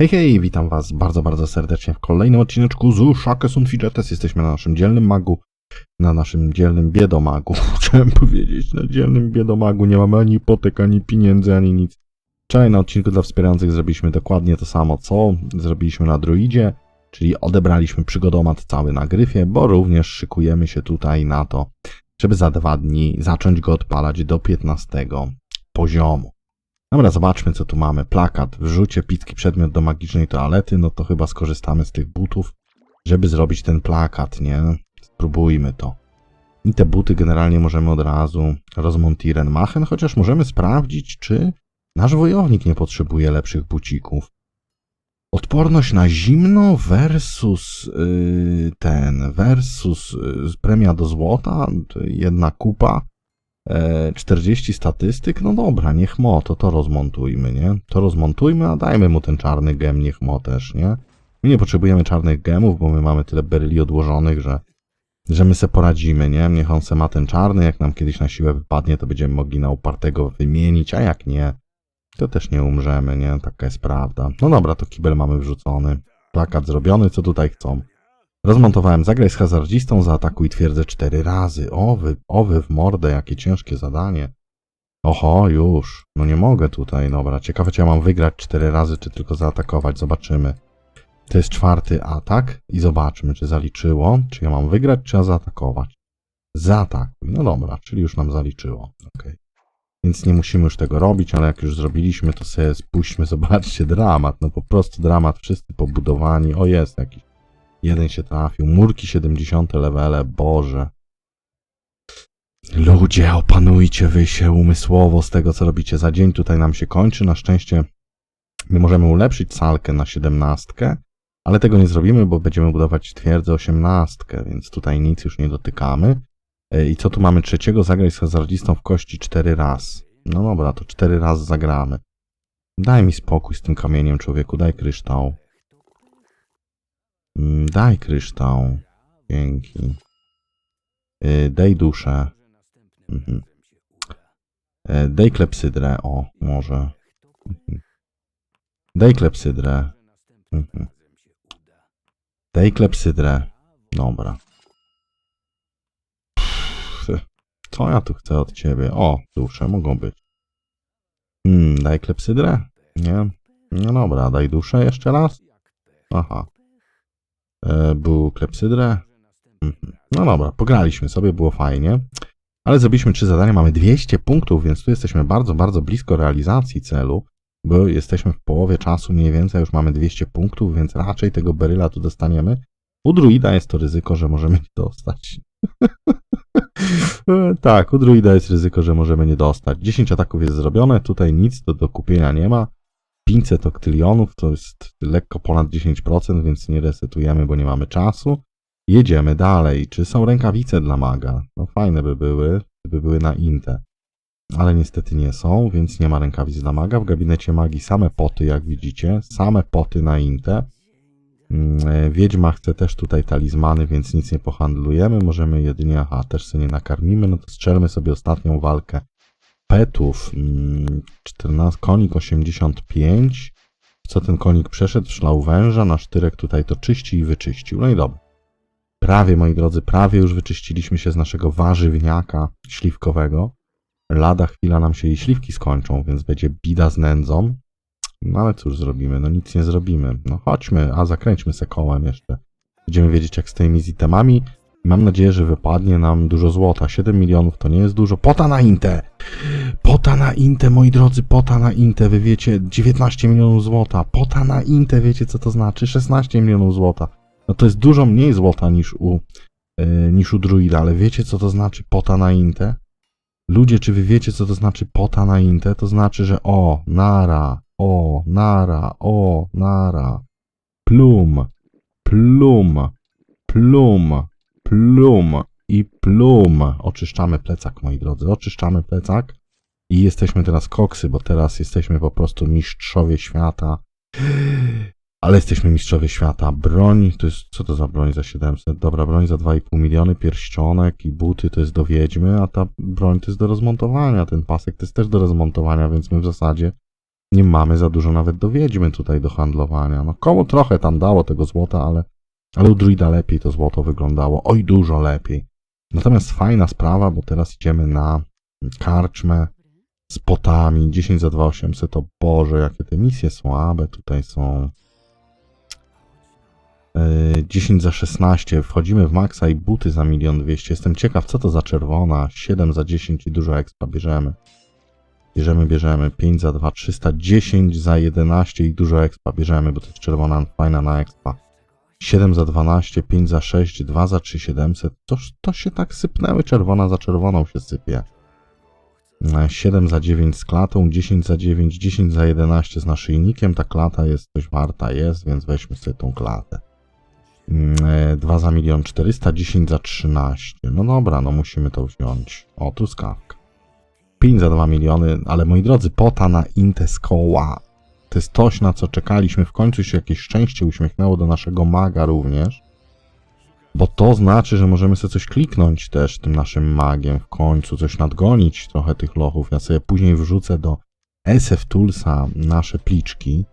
Hej, hej, witam was bardzo, bardzo serdecznie w kolejnym odcineczku z Shaka Sun Fidgetes. Jesteśmy na naszym dzielnym magu, na naszym dzielnym biedomagu, chciałem powiedzieć, na dzielnym biedomagu. Nie mamy ani potek, ani pieniędzy, ani nic. Wczoraj na odcinku dla wspierających zrobiliśmy dokładnie to samo, co zrobiliśmy na druidzie, czyli odebraliśmy przygodomat cały na gryfie, bo również szykujemy się tutaj na to, żeby za dwa dni zacząć go odpalać do 15 poziomu. Dobra, zobaczmy co tu mamy. Plakat, wrzucie picki przedmiot do magicznej toalety, no to chyba skorzystamy z tych butów, żeby zrobić ten plakat, nie? Spróbujmy to. I te buty generalnie możemy od razu rozmontieren machen, chociaż możemy sprawdzić, czy nasz wojownik nie potrzebuje lepszych bucików. Odporność na zimno versus yy, ten, versus yy, premia do złota, jedna kupa. E, 40 statystyk, no dobra, niech mo, to to rozmontujmy, nie? To rozmontujmy, a dajmy mu ten czarny gem, niech mo też, nie? My nie potrzebujemy czarnych gemów, bo my mamy tyle beryli odłożonych, że, że my se poradzimy, nie? Niech on se ma ten czarny, jak nam kiedyś na siłę wypadnie, to będziemy mogli na upartego wymienić, a jak nie, to też nie umrzemy, nie? Taka jest prawda. No dobra, to kibel mamy wrzucony, plakat zrobiony, co tutaj chcą? Rozmontowałem zagraj z hazardzistą, zaatakuj twierdzę cztery razy. O wy, o wy w mordę, jakie ciężkie zadanie. Oho, już. No nie mogę tutaj, dobra. Ciekawe, czy ja mam wygrać cztery razy, czy tylko zaatakować. Zobaczymy. To jest czwarty atak i zobaczmy, czy zaliczyło. Czy ja mam wygrać, czy ja zaatakować. Zaatakuj. No dobra, czyli już nam zaliczyło. Ok. Więc nie musimy już tego robić, ale jak już zrobiliśmy, to sobie spuśćmy, zobaczcie, dramat. No po prostu dramat. Wszyscy pobudowani. O, jest jakiś Jeden się trafił. Murki 70 levele, Boże. Ludzie, opanujcie wy się umysłowo z tego, co robicie za dzień. Tutaj nam się kończy. Na szczęście my możemy ulepszyć salkę na 17, ale tego nie zrobimy, bo będziemy budować twierdzę 18, więc tutaj nic już nie dotykamy. E, I co tu mamy trzeciego? Zagraj z hazardzistą w kości 4 raz. No dobra, to 4 razy zagramy. Daj mi spokój z tym kamieniem, człowieku, daj kryształ. Mm, Daj kryształ. Dzięki. Y, Daj duszę. Mhm. E, Daj klepsydrę. O, może. Mhm. Daj klepsydrę. Mhm. Daj klepsydrę. Dobra. Co ja tu chcę od ciebie? O, dusze mogą być. Hmm, daj klepsydrę? Nie? No dobra, daj duszę jeszcze raz. Aha. E, był klepsydrę. Mhm. No dobra, pograliśmy sobie, było fajnie. Ale zrobiliśmy trzy zadania, mamy 200 punktów, więc tu jesteśmy bardzo, bardzo blisko realizacji celu, bo jesteśmy w połowie czasu mniej więcej, już mamy 200 punktów, więc raczej tego beryla tu dostaniemy. U druida jest to ryzyko, że możemy nie dostać. E, tak, u druida jest ryzyko, że możemy nie dostać. 10 ataków jest zrobione, tutaj nic do, do kupienia nie ma. 500 oktylionów to jest lekko ponad 10%, więc nie resetujemy, bo nie mamy czasu. Jedziemy dalej. Czy są rękawice dla maga? No fajne by były, gdyby były na Inte. Ale niestety nie są, więc nie ma rękawic dla maga. W gabinecie magii same poty, jak widzicie. Same poty na Inte. Mm, e, Wiedźma chce też tutaj talizmany, więc nic nie pohandlujemy. Możemy jedynie, aha, też sobie nie nakarmimy. No to strzelmy sobie ostatnią walkę petów. mm, 14, konik 85. Co ten konik przeszedł? Szlał węża, nasz tyrek tutaj to czyści i wyczyścił. No i dobra. Prawie, moi drodzy, prawie już wyczyściliśmy się z naszego warzywniaka śliwkowego. Lada chwila nam się i śliwki skończą, więc będzie bida z nędzą. No ale cóż zrobimy? No nic nie zrobimy. No chodźmy, a zakręćmy se kołem jeszcze. Będziemy wiedzieć jak z tymi zitemami. Mam nadzieję, że wypadnie nam dużo złota. 7 milionów to nie jest dużo. Pota na Intę! Pota na Intę, moi drodzy, pota na Intę. Wy wiecie, 19 milionów złota. Pota na Intę, wiecie co to znaczy? 16 milionów złota. No to jest dużo mniej złota niż u, yy, niż u druida, ale wiecie co to znaczy pota na Intę? Ludzie, czy wy wiecie co to znaczy pota na Intę? To znaczy, że o, nara, o, nara, o, nara. Plum, plum, plum, plum i plum. Oczyszczamy plecak, moi drodzy, oczyszczamy plecak. I jesteśmy teraz koksy, bo teraz jesteśmy po prostu mistrzowie świata. Ale jesteśmy mistrzowie świata. Broń, to jest, co to za broń za 700? Dobra, broń za 2,5 miliony, pierścionek i buty to jest do wiedźmy, a ta broń to jest do rozmontowania. Ten pasek to jest też do rozmontowania, więc my w zasadzie nie mamy za dużo nawet do wiedźmy tutaj do handlowania. No komu trochę tam dało tego złota, ale, ale u druida lepiej to złoto wyglądało. Oj, dużo lepiej. Natomiast fajna sprawa, bo teraz idziemy na karczmę z potami. 10 za 2800 to Boże, jakie te misje słabe tutaj są. Yy, 10 za 16, wchodzimy w maksa i buty za 1 200. Jestem ciekaw, co to za czerwona. 7 za 10 i dużo expa bierzemy. Bierzemy, bierzemy. 5 za 2, 300. 10 za 11 i dużo expa bierzemy, bo to jest czerwona, fajna na expa. 7 za 12, 5 za 6, 2 za 3, 700. Toż to się tak sypnęły, czerwona za czerwoną się sypie. E, 7 za 9 z klatą, 10 za 9, 10 za 11 z naszyjnikiem. Ta klata jest coś warta, jest, więc weźmy sobie tą klatę. 2 za milion 400, 10 za 13. No dobra, no musimy to wziąć. O, truskawka. 5 za 2 miliony, ale moi drodzy, pota na Intes koła. To jest coś, na co czekaliśmy. W końcu się jakieś szczęście uśmiechnęło do naszego maga również. Bo to znaczy, że możemy sobie coś kliknąć też tym naszym magiem w końcu, coś nadgonić trochę tych lochów. Ja sobie później wrzucę do SF Toolsa nasze pliczki,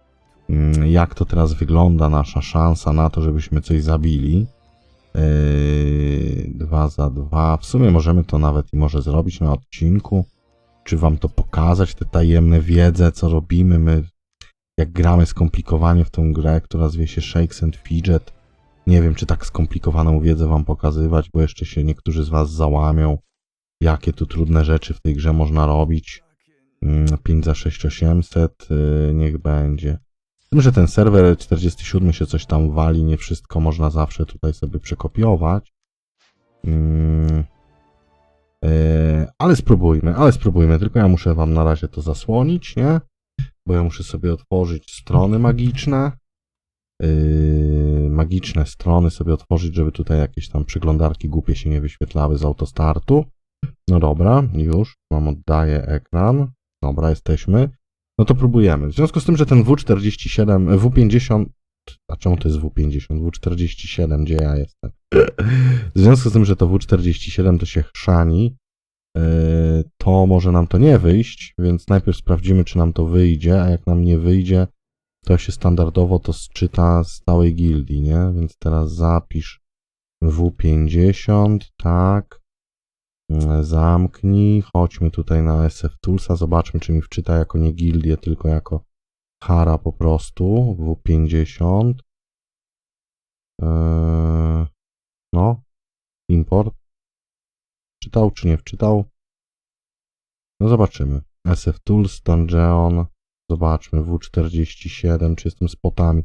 mm, jak to teraz wygląda nasza szansa na to, żebyśmy coś zabili. Yy, dwa za dwa. W sumie możemy to nawet i może zrobić na odcinku. Czy wam to pokazać, te tajemne wiedze, co robimy my, jak gramy skomplikowanie w tą grę, która zwie się Shakes and Fidget. Nie wiem, czy tak skomplikowaną wiedzę wam pokazywać, bo jeszcze się niektórzy z was załamią, jakie tu trudne rzeczy w tej grze można robić. Mm, 5 za 6800, yy, niech będzie. Z tym, że ten serwer 47 się coś tam wali, nie wszystko można zawsze tutaj sobie przekopiować. Mm, yy, ale spróbujmy, ale spróbujmy, tylko ja muszę wam na razie to zasłonić, nie? Bo ja muszę sobie otworzyć strony magiczne yy, magiczne strony sobie otworzyć, żeby tutaj jakieś tam przeglądarki głupie się nie wyświetlały z autostartu. No dobra, już mam oddaję ekran. Dobra, jesteśmy. No to próbujemy. W związku z tym, że ten W47, W50, a czemu to jest W50? W47, gdzie ja jestem? W związku z tym, że to W47 to się chrzani, yy, to może nam to nie wyjść, więc najpierw sprawdzimy, czy nam to wyjdzie, a jak nam nie wyjdzie, to się standardowo to sczyta z całej gildii, nie? Więc teraz zapisz W50, tak. Mm, Zamknij, chodźmy tutaj na SF Toolsa, zobaczmy, czy mi wczyta jako nie gildię, tylko jako hara po prostu, W50. Eee, no, import. Czytał czy nie wczytał? No zobaczymy. SF Tools, Dungeon, Zobaczmy, W47, czy jestem spotami.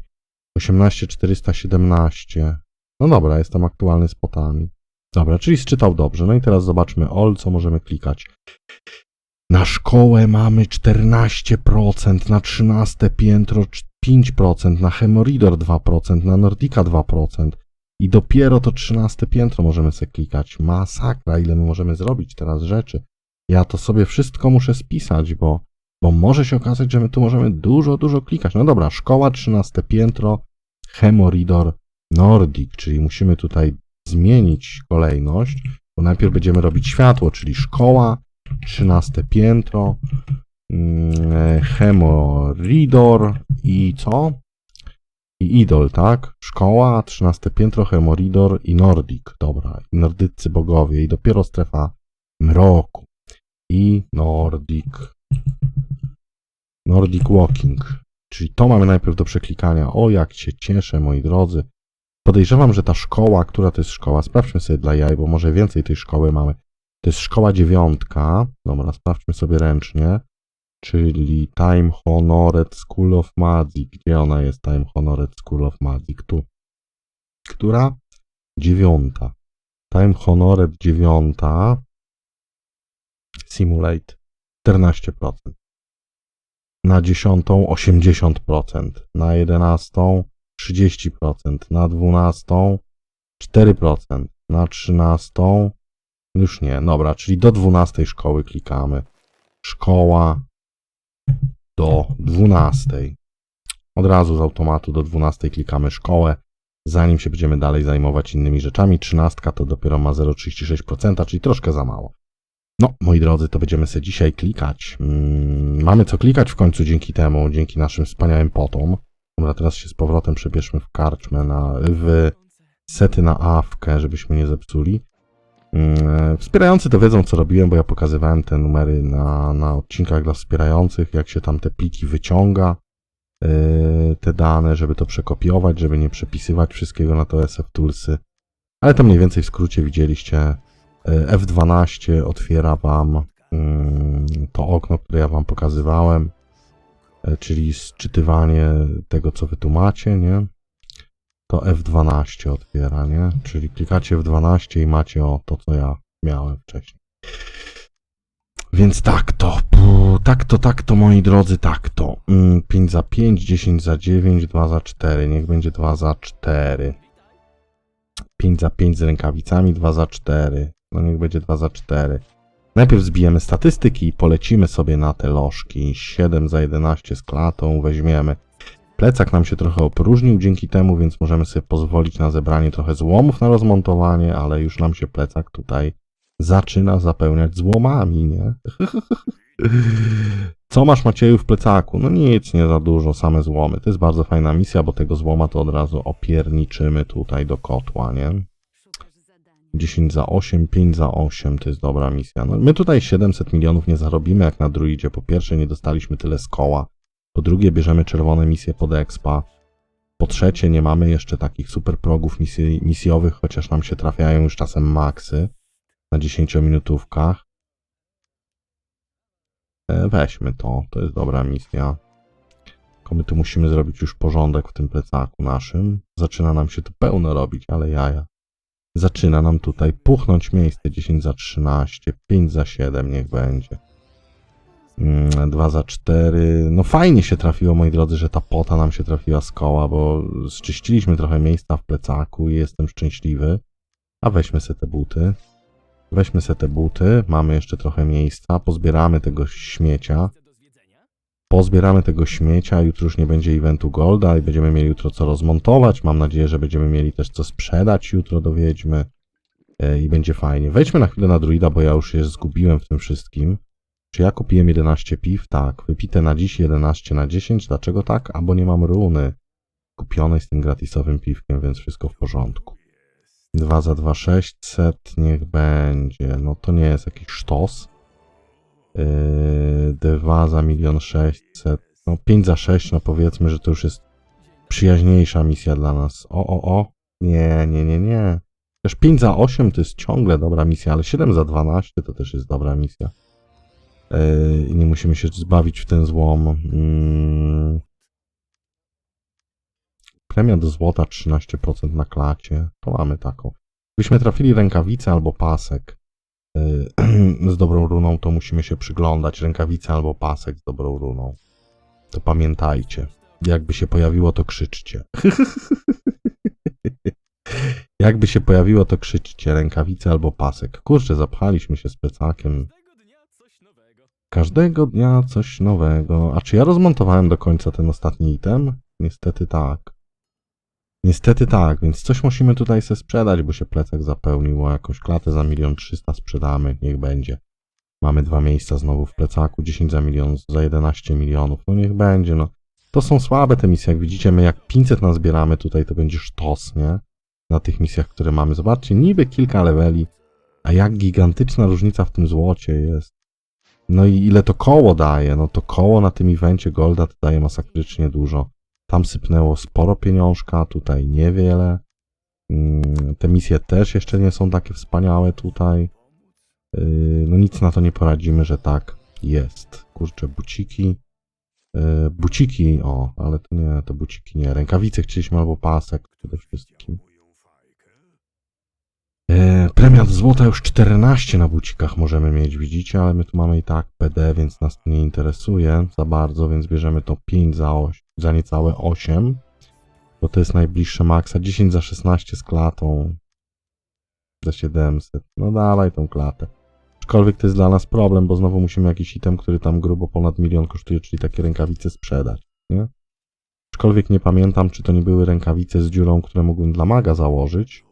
18417. No dobra, jestem aktualny spotami. Dobra, czyli sczytał dobrze. No i teraz zobaczmy all, co możemy klikać. Na szkołę mamy 14%, na 13 piętro 5%, na Hemoridor 2%, na Nordica 2%. I dopiero to 13 piętro możemy sobie klikać. Masakra, ile my możemy zrobić teraz rzeczy. Ja to sobie wszystko muszę spisać, bo bo może się okazać, że my tu możemy dużo, dużo klikać. No dobra, szkoła, 13 piętro, Hemoridor, Nordic, czyli musimy tutaj zmienić kolejność, bo najpierw będziemy robić światło, czyli szkoła, 13 piętro, mm, Hemoridor i co? I Idol, tak? Szkoła, 13 piętro, Hemoridor i Nordic. Dobra, i nordycy bogowie i dopiero strefa mroku. I Nordic. Nordic Walking. Czyli to mamy najpierw do przeklikania. O, jak się cieszę, moi drodzy. Podejrzewam, że ta szkoła, która to jest szkoła, sprawdźmy sobie dla jaj, bo może więcej tej szkoły mamy. To jest szkoła dziewiątka. Dobra, sprawdźmy sobie ręcznie. Czyli Time Honored School of Magic. Gdzie ona jest, Time Honored School of Magic? Tu. Która? Dziewiąta. Time Honored dziewiąta. Simulate 14% na dziesiątą 80%, na jedenastą 30%, na dwunastą 4%, na trzynastą już nie, dobra, czyli do dwunastej szkoły klikamy. Szkoła do dwunastej. Od razu z automatu do dwunastej klikamy szkołę, zanim się będziemy dalej zajmować innymi rzeczami. Trzynastka to dopiero ma 0,36%, czyli troszkę za mało. No, moi drodzy, to będziemy sobie dzisiaj klikać. Mm, mamy co klikać w końcu dzięki temu, dzięki naszym wspaniałym potom. Dobra, teraz się z powrotem przebierzmy w karczmę, na, w sety na awkę, żebyśmy nie zepsuli. Mm, Wspierający to wiedzą, co robiłem, bo ja pokazywałem te numery na, na odcinkach dla wspierających, jak się tam te pliki wyciąga, yy, te dane, żeby to przekopiować, żeby nie przepisywać wszystkiego na to SF Toolsy. Ale to mniej więcej w skrócie widzieliście. Yy, F12 otwiera Wam mm, to okno, które ja Wam pokazywałem, yy, czyli sczytywanie tego, co Wy tu macie, nie? to F12 otwiera, nie? Czyli klikacie F12 i macie o to, co ja miałem wcześniej. Więc tak to, tak to, tak to, moi drodzy, tak to. Mm, 5 za 5, 10 za 9, 2 za 4, niech będzie 2 za 4. 5 za 5 z rękawicami, 2 za 4. No niech będzie 2 za 4. Najpierw zbijemy statystyki i polecimy sobie na te lożki. 7 za 11 z klatą weźmiemy. Plecak nam się trochę opróżnił dzięki temu, więc możemy sobie pozwolić na zebranie trochę złomów na rozmontowanie, ale już nam się plecak tutaj zaczyna zapełniać złomami, nie? Co masz Macieju w plecaku? No nic, nie za dużo, same złomy. To jest bardzo fajna misja, bo tego złoma to od razu opierniczymy tutaj do kotła, nie? 10 za 8, 5 za 8 to jest dobra misja. No, my tutaj 700 milionów nie zarobimy jak na druidzie. Po pierwsze nie dostaliśmy tyle z koła. Po drugie bierzemy czerwone misje pod expa. Po trzecie nie mamy jeszcze takich super progów misji, misjowych, chociaż nam się trafiają już czasem maksy na 10-minutówkach. E, weźmy to, to jest dobra misja. Tylko my tu musimy zrobić już porządek w tym plecaku naszym. Zaczyna nam się tu pełno robić, ale jaja. Zaczyna nam tutaj puchnąć miejsce 10 za 13, 5 za 7 niech będzie. 2 za 4. No fajnie się trafiło, moi drodzy, że ta pota nam się trafiła z koła, bo zczyściliśmy trochę miejsca w plecaku i jestem szczęśliwy. A weźmy se te buty. Weźmy se te buty, mamy jeszcze trochę miejsca, pozbieramy tego śmiecia. Pozbieramy tego śmiecia, jutro już nie będzie eventu Golda i będziemy mieli jutro co rozmontować. Mam nadzieję, że będziemy mieli też co sprzedać jutro do Wiedźmy. E, I będzie fajnie. Wejdźmy na chwilę na druida, bo ja już się zgubiłem w tym wszystkim. Czy ja kupiłem 11 piw? Tak. Wypite na dziś 11 na 10. Dlaczego tak? Albo nie mam runy kupionej z tym gratisowym piwkiem, więc wszystko w porządku. 2 za 2 600 niech będzie. No to nie jest jakiś sztos. Yy, 2 za 1 600. No 5 za 6, no powiedzmy, że to już jest przyjaźniejsza misja dla nas. O, o, o. Nie, nie, nie, nie. Też 5 za 8 to jest ciągle dobra misja, ale 7 za 12 to też jest dobra misja i nie musimy się zbawić w ten złom. Mm. Premia do złota 13% na klacie. To mamy taką. Gdybyśmy trafili rękawicę albo pasek yy, z dobrą runą, to musimy się przyglądać. Rękawice albo pasek z dobrą runą. To pamiętajcie. Jakby się pojawiło, to krzyczcie. Jakby się pojawiło, to krzyczcie. Rękawice albo pasek. Kurczę, zapchaliśmy się z plecakiem. Każdego dnia coś nowego. A czy ja rozmontowałem do końca ten ostatni item? Niestety tak. Niestety tak, więc coś musimy tutaj sobie sprzedać, bo się plecak zapełnił. O jakąś klatę za milion trzysta sprzedamy, niech będzie. Mamy dwa miejsca znowu w plecaku, 10 za milion, za 11 milionów. No niech będzie, no. To są słabe te misje, jak widzicie, my jak 500 nazbieramy tutaj, to będzie sztos, nie? Na tych misjach, które mamy. Zobaczcie, niby kilka leveli, a jak gigantyczna różnica w tym złocie jest. No i ile to koło daje? No to koło na tym evencie Golda to daje masakrycznie dużo. Tam sypnęło sporo pieniążka, tutaj niewiele. Mm, Te misje też jeszcze nie są takie wspaniałe tutaj. Yy, No nic na to nie poradzimy, że tak jest. Kurczę, buciki. Yy, Buciki, o, ale to nie, to buciki nie. Rękawice chcieliśmy albo pasek przede wszystkim. E, Premia do złota już 14 na bucikach możemy mieć, widzicie, ale my tu mamy i tak PD, więc nas to nie interesuje za bardzo, więc bierzemy to 5 za, oś, za niecałe 8, bo to jest najbliższe maksa, 10 za 16 z klatą, za 700, no dawaj tą klatę. Aczkolwiek to jest dla nas problem, bo znowu musimy jakiś item, który tam grubo ponad milion kosztuje, czyli takie rękawice sprzedać, nie? Aczkolwiek nie pamiętam, czy to nie były rękawice z dziurą, które mógłbym dla maga założyć,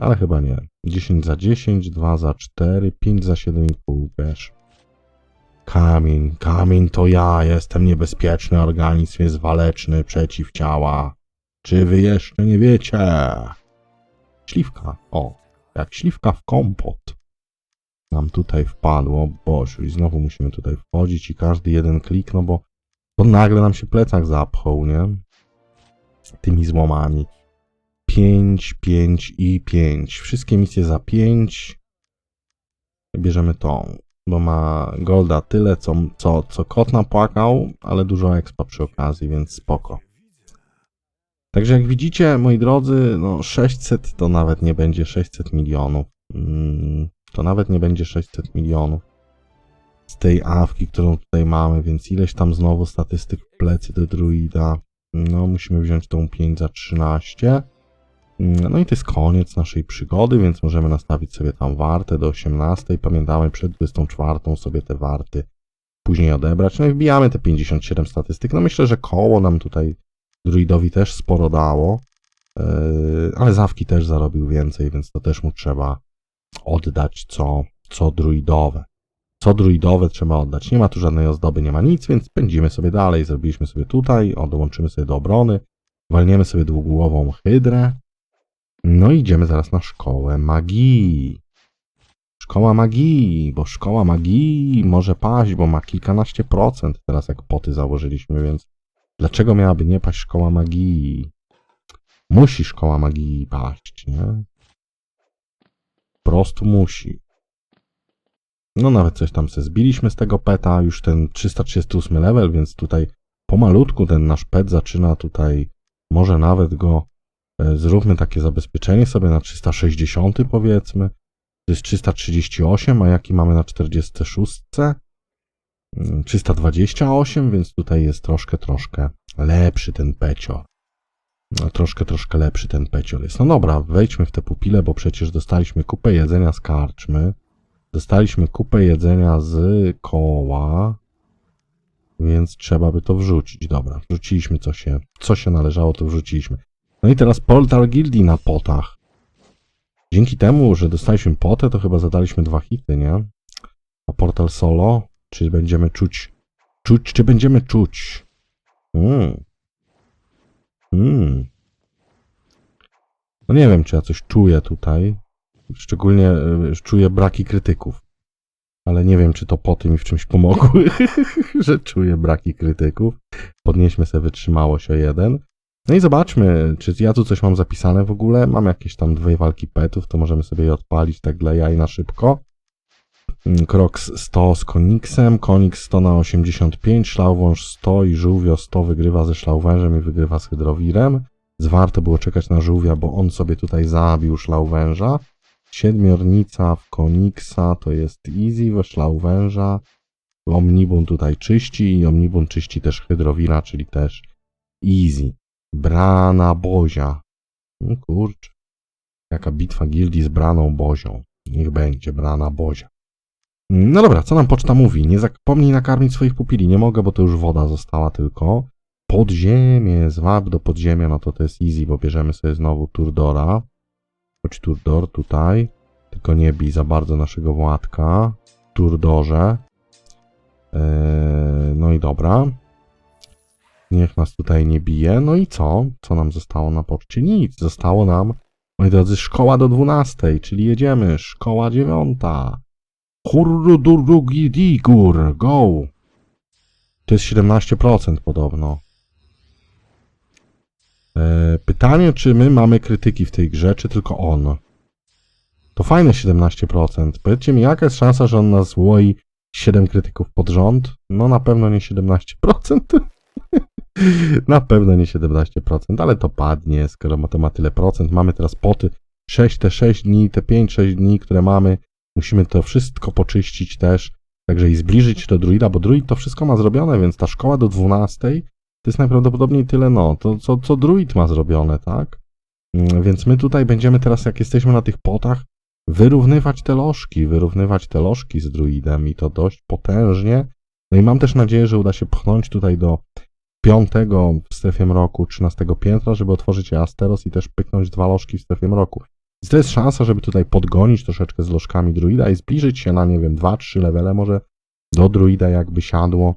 Ale chyba nie. 10 za 10, 2 za 4, 5 za 7,5 wiesz. Kamień, kamień to ja, jestem niebezpieczny, organizm jest waleczny, przeciwciała. Czy wy jeszcze nie wiecie? Śliwka, o, jak śliwka w kompot. Nam tutaj wpadło, boże, i znowu musimy tutaj wchodzić i każdy jeden klik, no bo, bo nagle nam się plecak zapchał, nie? Tymi złomami. 5, 5 i 5. Wszystkie misje za 5. Bierzemy tą, bo ma golda tyle, co, co, co kot napłakał, ale dużo expa przy okazji, więc spoko. Także jak widzicie, moi drodzy, no 600 to nawet nie będzie 600 milionów. Mm, To nawet nie będzie 600 milionów z tej awki, którą tutaj mamy, więc ileś tam znowu statystyk w plecy do druida. No, musimy wziąć tą 5 za 13. No i to jest koniec naszej przygody, więc możemy nastawić sobie tam wartę do 18. Pamiętamy, przed 24 sobie te warty później odebrać. No i wbijamy te 57 statystyk. No myślę, że koło nam tutaj druidowi też sporo dało, yy, ale zawki też zarobił więcej, więc to też mu trzeba oddać co, co druidowe. Co druidowe trzeba oddać. Nie ma tu żadnej ozdoby, nie ma nic, więc pędzimy sobie dalej. Zrobiliśmy sobie tutaj, dołączymy sobie do obrony, walniemy sobie dwugłową hydrę, no idziemy zaraz na szkołę magii. Szkoła magii, bo szkoła magii może paść, bo ma kilkanaście procent teraz jak poty założyliśmy, więc dlaczego miałaby nie paść szkoła magii? Musi szkoła magii paść, nie? Po prostu musi. No nawet coś tam se zbiliśmy z tego peta, już ten 338 level, więc tutaj pomalutku ten nasz pet zaczyna tutaj, może nawet go Zróbmy takie zabezpieczenie sobie na 360 powiedzmy. To jest 338, a jaki mamy na 46? Mm, 328, więc tutaj jest troszkę, troszkę lepszy ten pecior. No, troszkę, troszkę lepszy ten pecior jest. No dobra, wejdźmy w te pupile, bo przecież dostaliśmy kupę jedzenia z karczmy. Dostaliśmy kupę jedzenia z koła. Więc trzeba by to wrzucić. Dobra, wrzuciliśmy co się, co się należało, to wrzuciliśmy. No i teraz Portal Guildi na potach. Dzięki temu, że dostaliśmy potę, to chyba zadaliśmy dwa hity, nie? A Portal Solo? Czy będziemy czuć... Czuć, czy będziemy czuć? Hmm. Hmm. No nie wiem, czy ja coś czuję tutaj. Szczególnie y, czuję braki krytyków. Ale nie wiem, czy to poty mi w czymś pomogły, że czuję braki krytyków. Podnieśmy sobie wytrzymałość o jeden. No i zobaczmy, czy ja tu coś mam zapisane w ogóle. Mam jakieś tam dwie walki petów, to możemy sobie je odpalić tak dla jaj na szybko. Mm, Crocs 100 z Koniksem, Konix 100 na 85, Szlauwąż 100 i Żółwio 100 wygrywa ze Szlauwężem i wygrywa z Hydrowirem. Zwarto było czekać na Żółwia, bo on sobie tutaj zabił Szlauwęża. Siedmiornica w Koniksa to jest easy, we Szlauwęża. Omnibun tutaj czyści i Omnibun czyści też Hydrowira, czyli też easy. Brana Bozia. No kurczę. Jaka bitwa gildii z Braną Bozią. Niech będzie Brana Bozia. No dobra, co nam poczta mówi? Nie zapomnij nakarmić swoich pupili. Nie mogę, bo to już woda została tylko. Podziemie, zwab do podziemia, no to to jest easy, bo bierzemy sobie znowu Turdora. Chodź Turdor tutaj. Tylko nie bij za bardzo naszego Władka. Turdorze. Eee, no i dobra. Niech nas tutaj nie bije. No i co? Co nam zostało na poczcie? Nic. Zostało nam, moi drodzy, szkoła do 12, czyli jedziemy. Szkoła dziewiąta. Hurrudurugidigur, go! To jest 17% podobno. E, pytanie, czy my mamy krytyki w tej grze, czy tylko on? To fajne 17%. Powiedzcie mi, jaka jest szansa, że on nas złoi 7 krytyków pod rząd? No na pewno nie 17%. Na pewno nie 17%, ale to padnie, skoro ma to ma tyle procent. Mamy teraz poty 6, te 6 dni, te 5-6 dni, które mamy. Musimy to wszystko poczyścić też. Także i zbliżyć do druida, bo druid to wszystko ma zrobione, więc ta szkoła do 12 to jest najprawdopodobniej tyle, no, to co, co druid ma zrobione, tak? Mm, Więc my tutaj będziemy teraz, jak jesteśmy na tych potach, wyrównywać te lożki, wyrównywać te lożki z druidem i to dość potężnie. No i mam też nadzieję, że uda się pchnąć tutaj do piątego w strefie mroku, 13 piętra, żeby otworzyć Asteros i też pyknąć dwa lożki w strefie mroku. Więc to jest szansa, żeby tutaj podgonić troszeczkę z lożkami druida i zbliżyć się na, nie wiem, 2-3 levele może do druida jakby siadło.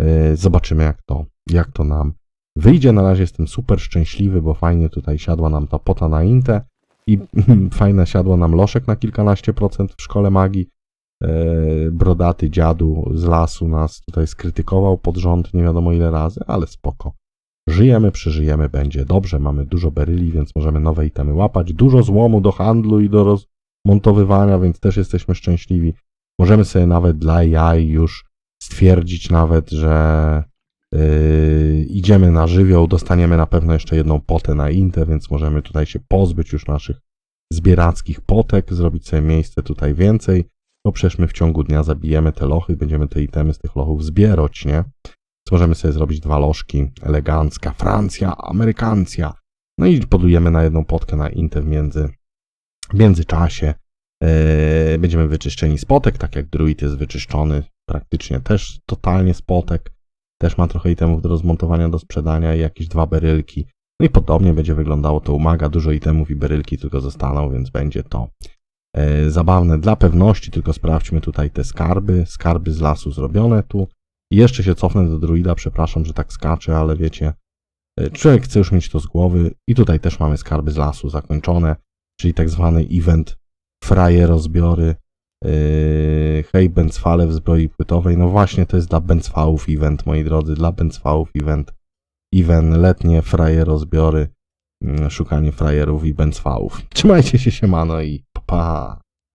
Yy, Zobaczymy jak to, jak to nam wyjdzie. Na razie jestem super szczęśliwy, bo fajnie tutaj siadła nam ta pota na Intę i fajna siadła nam loszek na kilkanaście procent w szkole magii. Yy, Brodaty dziadu z lasu nas tutaj skrytykował pod rząd nie wiadomo ile razy, ale spoko. Żyjemy, przeżyjemy, będzie dobrze. Mamy dużo beryli, więc możemy nowe itemy łapać. Dużo złomu do handlu i do rozmontowywania, więc też jesteśmy szczęśliwi. Możemy sobie nawet dla AI już stwierdzić nawet, że yy, idziemy na żywioł, dostaniemy na pewno jeszcze jedną potę na Intę, więc możemy tutaj się pozbyć już naszych zbierackich potek, zrobić sobie miejsce tutaj więcej, bo przecież my w ciągu dnia zabijemy te lochy i będziemy te itemy z tych lochów zbierać, nie? Możemy sobie zrobić dwa lożki, elegancka, Francja, Amerykancja. No i podujemy na jedną potkę na Intę w między, w międzyczasie. Yy, będziemy wyczyszczeni z potek, tak jak druid jest wyczyszczony praktycznie też totalnie z potek. Też ma trochę itemów do rozmontowania, do sprzedania i jakieś dwa berylki. No i podobnie będzie wyglądało to umaga. Dużo itemów i berylki tylko zostaną, więc będzie to zabawne. Dla pewności tylko sprawdźmy tutaj te skarby. Skarby z lasu zrobione tu. I jeszcze się cofnę do druida, przepraszam, że tak skaczę, ale wiecie, e, człowiek chce już mieć to z głowy. I tutaj też mamy skarby z lasu zakończone, czyli tak zwany event fraje rozbiory. Yy, hej, Benzfale w zbroi płytowej. No właśnie, to jest dla Benzfałów event, moi drodzy, dla Benzfałów event. Event, letnie fraje rozbiory, szukanie frajerów i Benzfałów. Trzymajcie się, siemano i pa. pa.